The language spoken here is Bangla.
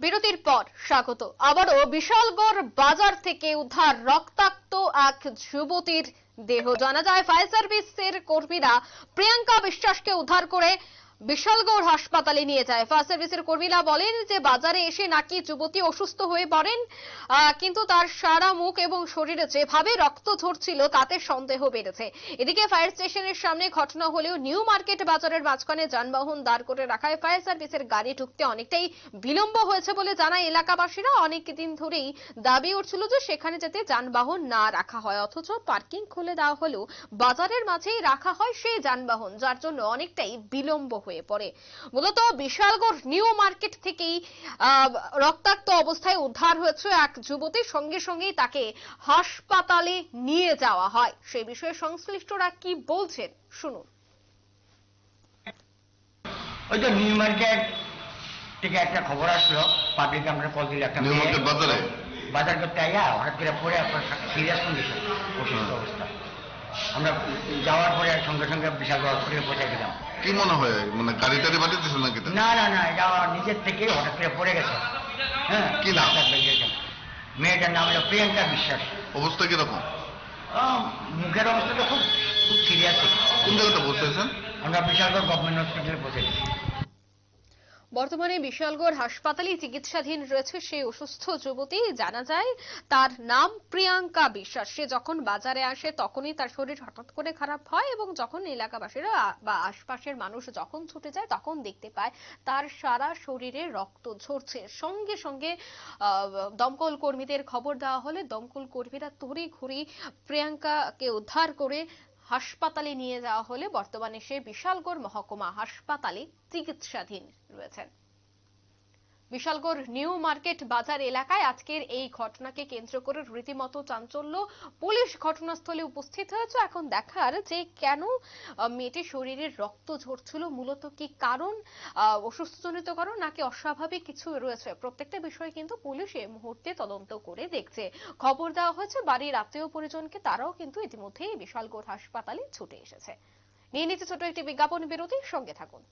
বিরতির পর স্বাগত। আবারও বিশালগড় বাজার থেকে উদ্ধার রক্তাক্ত এক যুবতীর দেহ। জানা যায়, ফায়ার সার্ভিসের কর্মীরা প্রিয়াঙ্কা বিশ্বাসকে উদ্ধার করে বিশালগড় হাসপাতালে নিয়ে যায়। ফায়ার সার্ভিসের কর্মীরা বলেন যে, বাজারে এসে নাকি যুবতী অসুস্থ হয়ে পড়েন। কিন্তু তার সারা মুখ এবং শরীরে যেভাবে রক্ত ঝরছিল, তাতে সন্দেহ বেড়েছে। এদিকে ফায়ার স্টেশনের সামনে ঘটনা হলেও নিউ মার্কেট বাজারের মাঝখানে যানবাহন দাঁড় করে রাখায় ফায়ার সার্ভিসের গাড়ি ঢুকতে অনেকটাই বিলম্ব হয়েছে বলে জানায় এলাকাবাসীরা। অনেক দিন ধরেই দাবি উঠছিল যে, সেখানে যাতে যানবাহন না রাখা হয়, অথচ পার্কিং খুলে দেওয়া হলেও বাজারের মাঝেই রাখা হয় সেই যানবাহন, যার জন্য অনেকটাই বিলম্ব হয়ে পড়ে। মূলত বিশালগড় নিউ মার্কেট থেকেই রক্তাক্ত অবস্থায় উদ্ধার হয়েছে এক যুবতীর সঙ্গে সঙ্গেই তাকে হাসপাতালে নিয়ে যাওয়া হয়। সে বিষয়ে সংশ্লিষ্টরা কি বলছেন? শুনুন। ওই তো নিউ মার্কেট থেকে একটা খবর আসলো। পাবলিক আমরা কল দিলে একটা নিউ মেয়ে মার্কেট বাজারে? বাজার করতে আইয়া হঠাৎ করে পড়ে আপনার সিরিয়াস কন্ডিশন অসুস্থ অবস্থা। আমরা যাওয়ার পরে সঙ্গে সঙ্গে বিশাল হসপিটালে পৌঁছে গেলাম। কি মনে হয়? মানে গাড়ি টাড়ি বাড়িতেছে নাকি না না না যাওয়া নিজের থেকে হঠাৎ করে পড়ে গেছে। হ্যাঁ কি নাম? মেয়েটার নাম হলো প্রিয়াঙ্কা বিশ্বাস। অবস্থা কীরকম? মুখের অবস্থাটা খুব খুব সিরিয়াস কোন জায়গাতে বসেছেন আমরা বিশালগড় গভর্নমেন্ট হসপিটালে পৌঁছে দিচ্ছি বর্তমানে বিশালগড় হাসপাতালে চিকিৎসাধীন রয়েছে সেই অসুস্থ যুবতী। জানা যায়, তার নাম প্রিয়াঙ্কা বিশ্বাস। সে যখন বাজারে আসে, তখনই তার শরীর হঠাৎ করে খারাপ হয় এবং যখন এলাকাবাসীরা বা আশপাশের মানুষ যখন ছুটে যায়, তখন দেখতে পায় তার সারা শরীরে রক্ত ঝরছে। সঙ্গে সঙ্গে দমকল কর্মীদের খবর দেওয়া হলে দমকল কর্মীরা তড়ি ঘুরি প্রিয়াঙ্কাকে উদ্ধার করে হাসপাতালে নিয়ে যাওয়া হলে বর্তমানে সে বিশালগড় মহকুমা হাসপাতালে চিকিৎসাধীন রয়েছেন। বিশালগড় নিউ মার্কেট বাজার এলাকায় আজকের এই ঘটনাকে কেন্দ্র করে রীতিমতো চাঞ্চল্য। পুলিশ ঘটনাস্থলে উপস্থিত হয়েছে। এখন দেখার যে কেন মেয়েটির শরীরে রক্ত ঝরছিল, মূলত কি কারণ অসুস্থজনিত কারণ, নাকি অস্বাভাবিক কিছু রয়েছে? প্রত্যেকটা বিষয় কিন্তু পুলিশ এই মুহূর্তে তদন্ত করে দেখছে। খবর দেওয়া হয়েছে, বাড়ির আত্মীয় পরিজনকে, তারাও কিন্তু ইতিমধ্যেই বিশালগড় হাসপাতালে ছুটে এসেছে। নিয়ে নিচ্ছে ছোট একটি বিজ্ঞাপন বিরতির সঙ্গে থাকুন।